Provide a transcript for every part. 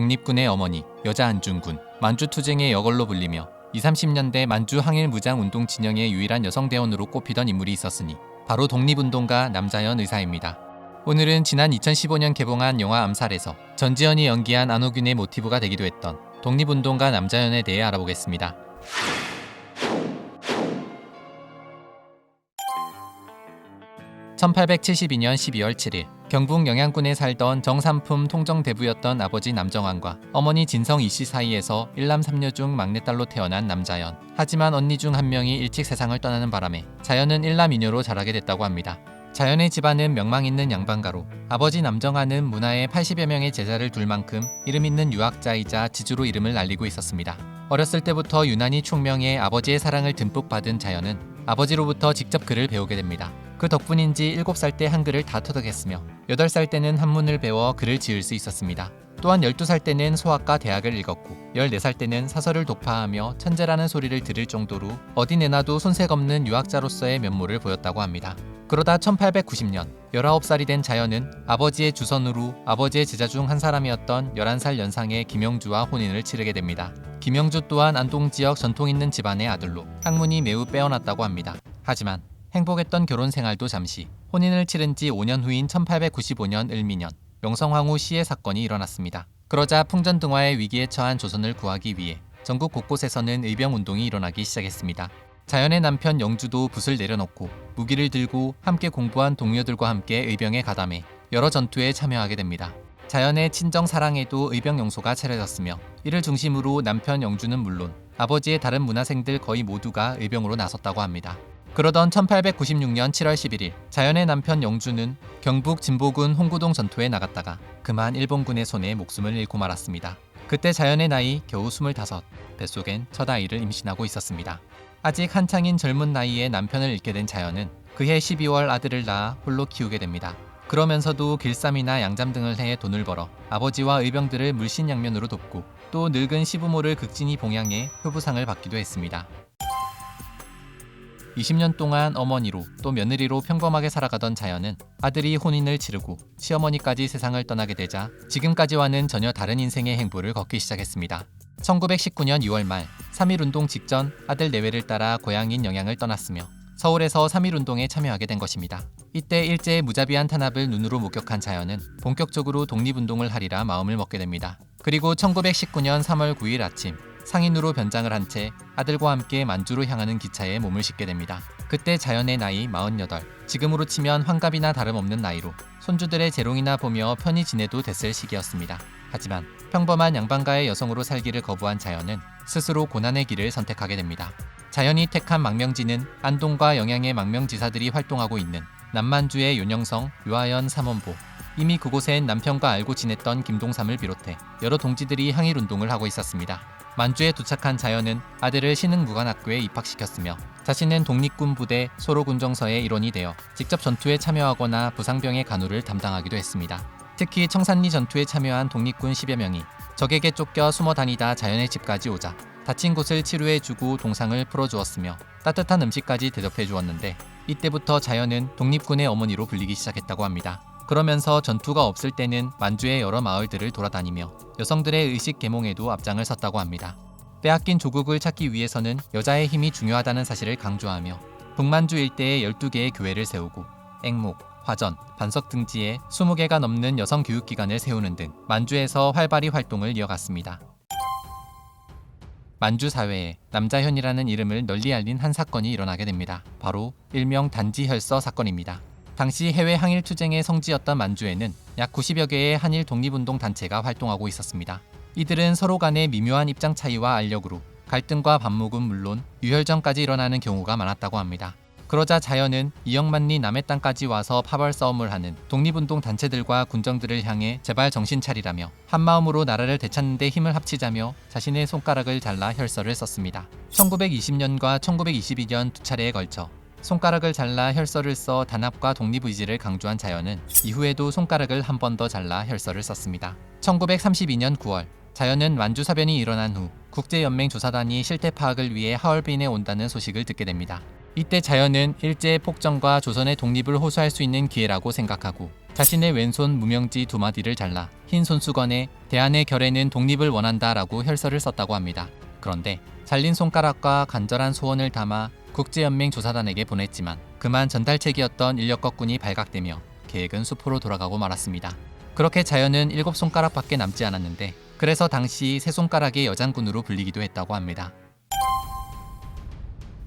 독립군의 어머니 여자 안중군 만주 투쟁의 여걸로 불리며 20, 30년대 만주 항일 무장 운동 진영의 유일한 여성 대원으로 꼽히던 인물이 있었으니 바로 독립운동가 남자연 의사입니다. 오늘은 지난 2015년 개봉한 영화 암살에서 전지현이 연기한 안호균의 모티브가 되기도 했던 독립운동가 남자연에 대해 알아보겠습니다. (1872년 12월 7일) 경북 영양군에 살던 정삼품 통정대부였던 아버지 남정환과 어머니 진성 이씨 사이에서 일남 삼녀 중 막내딸로 태어난 남자연. 하지만 언니 중 한 명이 일찍 세상을 떠나는 바람에 자연은 일남 이녀로 자라게 됐다고 합니다. 자연의 집안은 명망 있는 양반가로 아버지 남정환은 문화에 80여 명의 제자를 둘 만큼 이름 있는 유학자이자 지주로 이름을 날리고 있었습니다. 어렸을 때부터 유난히 총명해 아버지의 사랑을 듬뿍 받은 자연은 아버지로부터 직접 글을 배우게 됩니다. 그 덕분인지 7살 때 한글을 다 터득했으며 8살 때는 한문을 배워 글을 지을 수 있었습니다. 또한 12살 때는 소학과 대학을 읽었고 14살 때는 사설을 독파하며 천재라는 소리를 들을 정도로 어디 내놔도 손색 없는 유학자로서의 면모를 보였다고 합니다. 그러다 1890년 19살이 된 자연은 아버지의 주선으로 아버지의 제자 중 한 사람이었던 11살 연상의 김영주와 혼인을 치르게 됩니다. 김영주 또한 안동 지역 전통 있는 집안의 아들로 학문이 매우 빼어났다고 합니다. 하지만 행복했던 결혼 생활도 잠시 혼인을 치른 지 5년 후인 1895년 을미년 명성황후 시해 사건이 일어났습니다. 그러자 풍전등화의 위기에 처한 조선을 구하기 위해 전국 곳곳에서는 의병 운동이 일어나기 시작했습니다. 자연의 남편 영주도 붓을 내려놓고 무기를 들고 함께 공부한 동료들과 함께 의병에 가담해 여러 전투에 참여하게 됩니다. 자연의 친정 사랑에도 의병 용소가 차려졌으며 이를 중심으로 남편 영주는 물론 아버지의 다른 문화생들 거의 모두가 의병으로 나섰다고 합니다. 그러던 1896년 7월 11일 자연의 남편 영주는 경북 진보군 홍구동 전투에 나갔다가 그만 일본군의 손에 목숨을 잃고 말았습니다. 그때 자연의 나이 겨우 25, 뱃속엔 첫 아이를 임신하고 있었습니다. 아직 한창인 젊은 나이에 남편을 잃게 된 자연은 그해 12월 아들을 낳아 홀로 키우게 됩니다. 그러면서도 길쌈이나 양잠 등을 해 돈을 벌어 아버지와 의병들을 물신양면으로 돕고 또 늙은 시부모를 극진히 봉양해 효부상을 받기도 했습니다. 20년 동안 어머니로 또 며느리로 평범하게 살아가던 자연은 아들이 혼인을 치르고 시어머니까지 세상을 떠나게 되자 지금까지와는 전혀 다른 인생의 행보를 걷기 시작했습니다. 1919년 6월 말 3.1운동 직전 아들 내외를 따라 고향인 영양을 떠났으며 서울에서 3.1운동에 참여하게 된 것입니다. 이때 일제의 무자비한 탄압을 눈으로 목격한 자연은 본격적으로 독립운동을 하리라 마음을 먹게 됩니다. 그리고 1919년 3월 9일 아침 상인으로 변장을 한 채 아들과 함께 만주로 향하는 기차에 몸을 싣게 됩니다. 그때 자연의 나이 48, 지금으로 치면 환갑이나 다름없는 나이로 손주들의 재롱이나 보며 편히 지내도 됐을 시기였습니다. 하지만 평범한 양반가의 여성으로 살기를 거부한 자연은 스스로 고난의 길을 선택하게 됩니다. 자연이 택한 망명지는 안동과 영양의 망명지사들이 활동하고 있는 남만주의 윤영성, 유아연 삼원보, 이미 그곳엔 남편과 알고 지냈던 김동삼을 비롯해 여러 동지들이 항일 운동을 하고 있었습니다. 만주에 도착한 자연은 아들을 신흥무관학교에 입학시켰으며 자신은 독립군 부대 소로군정서의 일원이 되어 직접 전투에 참여하거나 부상병의 간호를 담당하기도 했습니다. 특히 청산리 전투에 참여한 독립군 10여 명이 적에게 쫓겨 숨어 다니다 자연의 집까지 오자 다친 곳을 치료해주고 동상을 풀어주었으며 따뜻한 음식까지 대접해 주었는데 이때부터 자연은 독립군의 어머니로 불리기 시작했다고 합니다. 그러면서 전투가 없을 때는 만주의 여러 마을들을 돌아다니며 여성들의 의식 계몽에도 앞장을 섰다고 합니다. 빼앗긴 조국을 찾기 위해서는 여자의 힘이 중요하다는 사실을 강조하며 북만주 일대에 12개의 교회를 세우고 앵목, 화전, 반석 등지에 20개가 넘는 여성 교육기관을 세우는 등 만주에서 활발히 활동을 이어갔습니다. 만주 사회에 남자현이라는 이름을 널리 알린 한 사건이 일어나게 됩니다. 바로 일명 단지혈서 사건입니다. 당시 해외 항일 투쟁의 성지였던 만주에는 약 90여 개의 한일 독립운동 단체가 활동하고 있었습니다. 이들은 서로 간의 미묘한 입장 차이와 알력으로 갈등과 반목은 물론 유혈전까지 일어나는 경우가 많았다고 합니다. 그러자 자연은 이영만리 남의 땅까지 와서 파벌 싸움을 하는 독립운동 단체들과 군정들을 향해 제발 정신 차리라며 한마음으로 나라를 되찾는 데 힘을 합치자며 자신의 손가락을 잘라 혈서를 썼습니다. 1920년과 1922년 두 차례에 걸쳐 손가락을 잘라 혈서를 써 단합과 독립 의지를 강조한 자연은 이후에도 손가락을 한 번 더 잘라 혈서를 썼습니다. 1932년 9월 자연은 만주 사변이 일어난 후 국제연맹 조사단이 실태 파악을 위해 하얼빈에 온다는 소식을 듣게 됩니다. 이때 자연은 일제의 폭정과 조선의 독립을 호소할 수 있는 기회라고 생각하고 자신의 왼손 무명지 두 마디를 잘라 흰 손수건에 대한의 결에는 독립을 원한다라고 혈서를 썼다고 합니다. 그런데 잘린 손가락과 간절한 소원을 담아 국제연맹 조사단에게 보냈지만 그만 전달책이었던 인력거꾼이 발각되며 계획은 수포로 돌아가고 말았습니다. 그렇게 자연은 일곱 손가락밖에 남지 않았는데 그래서 당시 세 손가락의 여장군으로 불리기도 했다고 합니다.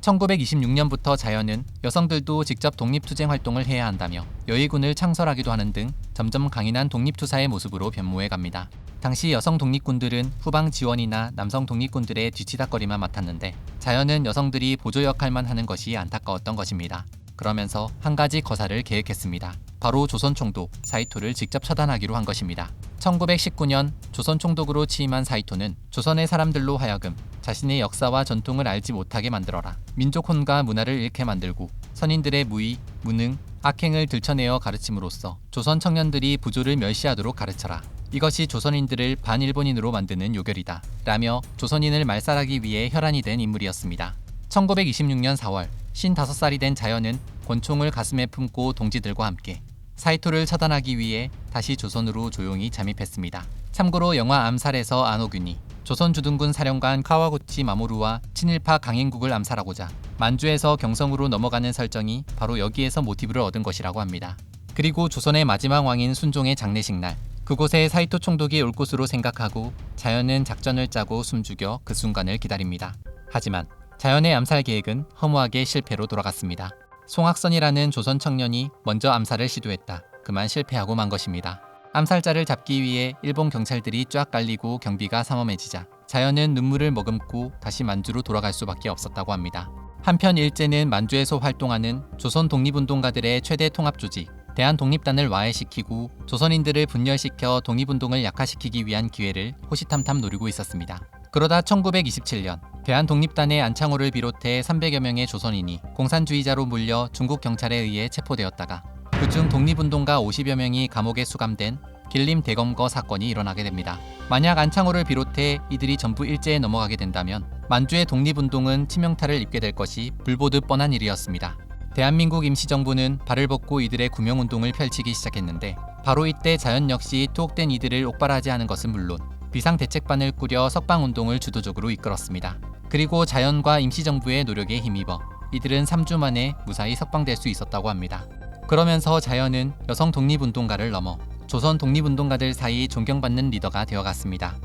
1926년부터 자연은 여성들도 직접 독립투쟁 활동을 해야 한다며 여의군을 창설하기도 하는 등 점점 강인한 독립투사의 모습으로 변모해 갑니다. 당시 여성 독립군들은 후방 지원이나 남성 독립군들의 뒤치다거리만 맡았는데 자연은 여성들이 보조 역할만 하는 것이 안타까웠던 것입니다. 그러면서 한 가지 거사를 계획했습니다. 바로 조선 총독 사이토를 직접 처단하기로 한 것입니다. 1919년 조선 총독으로 취임한 사이토는 조선의 사람들로 하여금 자신의 역사와 전통을 알지 못하게 만들어라. 민족 혼과 문화를 잃게 만들고 선인들의 무의, 무능, 악행을 들춰내어 가르침으로써 조선 청년들이 부조를 멸시하도록 가르쳐라. 이것이 조선인들을 반일본인으로 만드는 요결이다. 라며 조선인을 말살하기 위해 혈안이 된 인물이었습니다. 1926년 4월 55살이 된 자연은 권총을 가슴에 품고 동지들과 함께 사이토를 처단하기 위해 다시 조선으로 조용히 잠입했습니다. 참고로 영화 암살에서 안호균이 조선 주둔군 사령관 카와구치 마모루와 친일파 강행국을 암살하고자 만주에서 경성으로 넘어가는 설정이 바로 여기에서 모티브를 얻은 것이라고 합니다. 그리고 조선의 마지막 왕인 순종의 장례식 날 그곳에 사이토 총독이 올 곳으로 생각하고 자연은 작전을 짜고 숨죽여 그 순간을 기다립니다. 하지만 자연의 암살 계획은 허무하게 실패로 돌아갔습니다. 송학선이라는 조선 청년이 먼저 암살을 시도했다. 그만 실패하고 만 것입니다. 암살자를 잡기 위해 일본 경찰들이 쫙 깔리고 경비가 삼엄해지자 자연은 눈물을 머금고 다시 만주로 돌아갈 수밖에 없었다고 합니다. 한편 일제는 만주에서 활동하는 조선 독립운동가들의 최대 통합 조직 대한 독립단을 와해시키고 조선인들을 분열시켜 독립운동을 약화시키기 위한 기회를 호시탐탐 노리고 있었습니다. 그러다 1927년 대한 독립단의 안창호를 비롯해 300여 명의 조선인이 공산주의자로 물려 중국 경찰에 의해 체포되었다가 그중 독립운동가 50여 명이 감옥에 수감된 길림 대검거 사건이 일어나게 됩니다. 만약 안창호를 비롯해 이들이 전부 일제에 넘어가게 된다면 만주의 독립운동은 치명타를 입게 될 것이 불보듯 뻔한 일이었습니다. 대한민국 임시정부는 발을 벗고 이들의 구명운동을 펼치기 시작했는데 바로 이때 자연 역시 투옥된 이들을 옥발하지 않은 것은 물론 비상대책반을 꾸려 석방운동을 주도적으로 이끌었습니다. 그리고 자연과 임시정부의 노력에 힘입어 이들은 3주 만에 무사히 석방될 수 있었다고 합니다. 그러면서 자연은 여성 독립운동가를 넘어 조선 독립운동가들 사이 존경받는 리더가 되어갔습니다.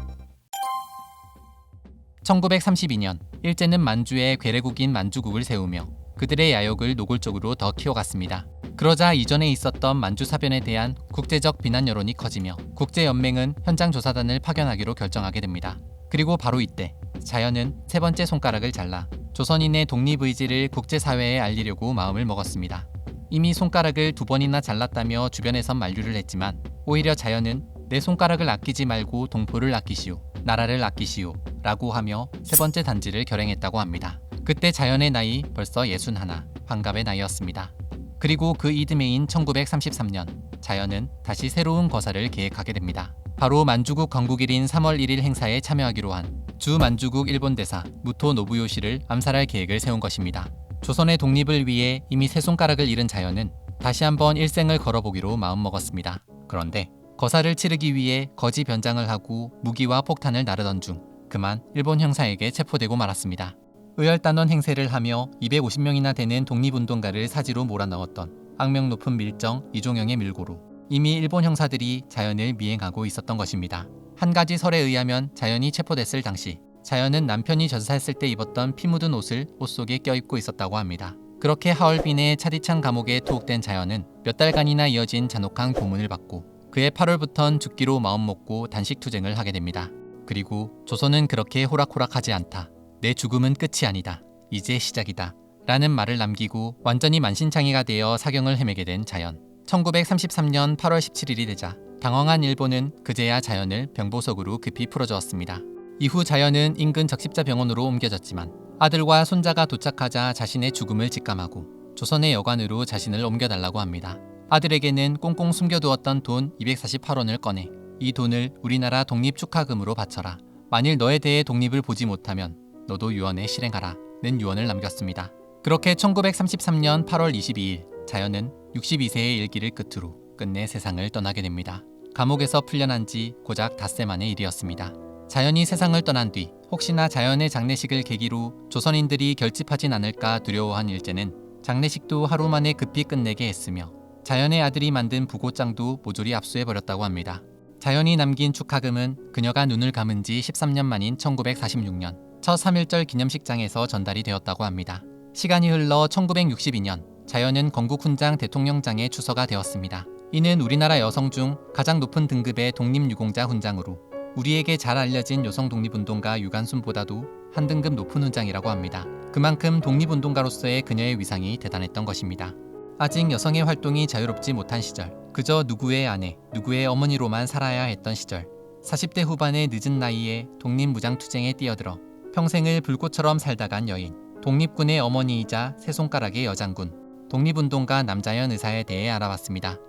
1932년 일제는 만주에 괴뢰국인 만주국을 세우며 그들의 야욕을 노골적으로 더 키워갔습니다. 그러자 이전에 있었던 만주 사변에 대한 국제적 비난 여론이 커지며 국제연맹은 현장 조사단을 파견하기로 결정하게 됩니다. 그리고 바로 이때 자연은 세 번째 손가락을 잘라 조선인의 독립 의지를 국제사회에 알리려고 마음을 먹었습니다. 이미 손가락을 두 번이나 잘랐다며 주변에선 만류를 했지만 오히려 자연은 내 손가락을 아끼지 말고 동포를 아끼시오, 나라를 아끼시오 라고 하며 세 번째 단지를 결행했다고 합니다. 그때 자연의 나이 벌써 61, 환갑의 나이였습니다. 그리고 그 이듬해인 1933년 자연은 다시 새로운 거사를 계획하게 됩니다. 바로 만주국 건국일인 3월 1일 행사에 참여하기로 한 주 만주국 일본 대사 무토 노부요시를 암살할 계획을 세운 것입니다. 조선의 독립을 위해 이미 세 손가락을 잃은 자연은 다시 한번 일생을 걸어보기로 마음먹었습니다. 그런데 거사를 치르기 위해 거지 변장을 하고 무기와 폭탄을 나르던 중 그만 일본 형사에게 체포되고 말았습니다. 의열단원 행세를 하며 250명이나 되는 독립운동가를 사지로 몰아넣었던 악명 높은 밀정 이종영의 밀고로 이미 일본 형사들이 자연을 미행하고 있었던 것입니다. 한 가지 설에 의하면 자연이 체포됐을 당시 자연은 남편이 전사했을 때 입었던 피 묻은 옷을 옷 속에 껴입고 있었다고 합니다. 그렇게 하얼빈의 차디찬 감옥에 투옥된 자연은 몇 달간이나 이어진 잔혹한 고문을 받고 그해 8월부턴 죽기로 마음먹고 단식 투쟁을 하게 됩니다. 그리고 조선은 그렇게 호락호락하지 않다. 내 죽음은 끝이 아니다. 이제 시작이다. 라는 말을 남기고 완전히 만신창이가 되어 사경을 헤매게 된 자연. 1933년 8월 17일이 되자 당황한 일본은 그제야 자연을 병보석으로 급히 풀어주었습니다. 이후 자연은 인근 적십자 병원으로 옮겨졌지만 아들과 손자가 도착하자 자신의 죽음을 직감하고 조선의 여관으로 자신을 옮겨달라고 합니다. 아들에게는 꽁꽁 숨겨두었던 돈 248원을 꺼내 이 돈을 우리나라 독립 축하금으로 바쳐라. 만일 너에 대해 독립을 보지 못하면 너도 유언에 실행하라. 는 유언을 남겼습니다. 그렇게 1933년 8월 22일 자연은 62세의 일기를 끝으로 끝내 세상을 떠나게 됩니다. 감옥에서 풀려난 지 고작 닷새 만의 일이었습니다. 자연이 세상을 떠난 뒤 혹시나 자연의 장례식을 계기로 조선인들이 결집하진 않을까 두려워한 일제는 장례식도 하루 만에 급히 끝내게 했으며 자연의 아들이 만든 부고장도 모조리 압수해버렸다고 합니다. 자연이 남긴 축하금은 그녀가 눈을 감은 지 13년 만인 1946년 첫 3.1절 기념식장에서 전달이 되었다고 합니다. 시간이 흘러 1962년 자연은 건국 훈장 대통령장에 추서가 되었습니다. 이는 우리나라 여성 중 가장 높은 등급의 독립유공자 훈장으로 우리에게 잘 알려진 여성 독립운동가 유관순보다도 한 등급 높은 훈장이라고 합니다. 그만큼 독립운동가로서의 그녀의 위상이 대단했던 것입니다. 아직 여성의 활동이 자유롭지 못한 시절, 그저 누구의 아내, 누구의 어머니로만 살아야 했던 시절, 40대 후반의 늦은 나이에 독립무장투쟁에 뛰어들어 평생을 불꽃처럼 살다간 여인, 독립군의 어머니이자 세 손가락의 여장군, 독립운동가 남자연 의사에 대해 알아봤습니다.